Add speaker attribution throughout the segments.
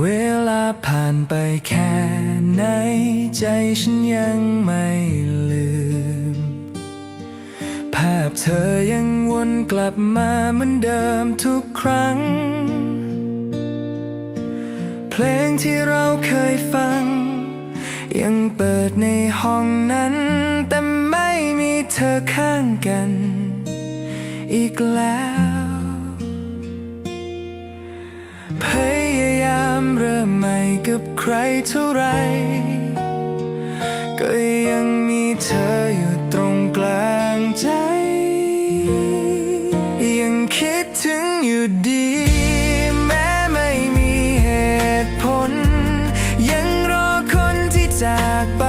Speaker 1: เวลาผ่านไปแค่ไหน ใจฉันยังไม่ลืม ภาพเธอยังวนกลับมาเหมือนเดิมทุกครั้ง เพลงที่เราเคยฟัง ยังเปิดในห้องนั้น แต่ไม่มีเธอข้างกัน อีกแล้ว กับใครเท่าไร ก็ยังมีเธออยู่ตรงกลางใจ ยังคิดถึงอยู่ดีแม้ไม่มีเหตุผล ยังรอคนที่จากไป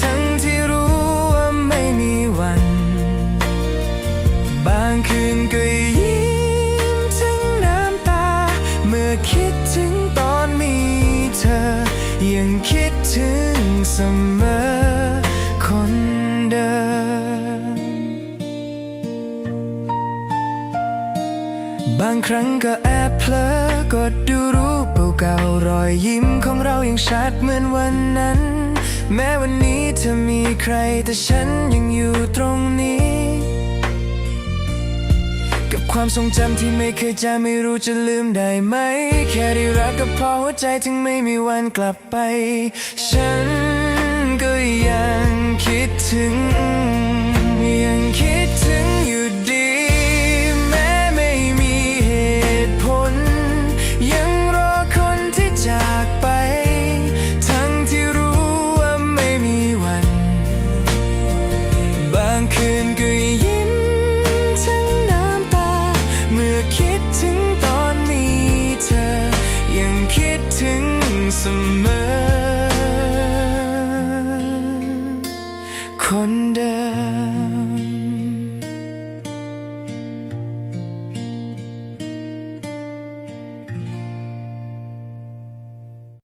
Speaker 1: ทั้งที่รู้ว่าไม่มีวัน บางคืนก็ สมอคนเดิม บางครั้งก็แอบเพลอกดดูรูปเก่าๆรอยยิ้มของเรายังชัดเหมือนวันนั้น แม้วันนี้เธอมีใครแต่ฉันยังอยู่ตรงนี้ กับความทรงจำที่ไม่เคยจำไม่รู้จะลืมได้ไหม แค่ได้รักก็พอหัวใจถึงไม่มีวันกลับไป ฉัน gittin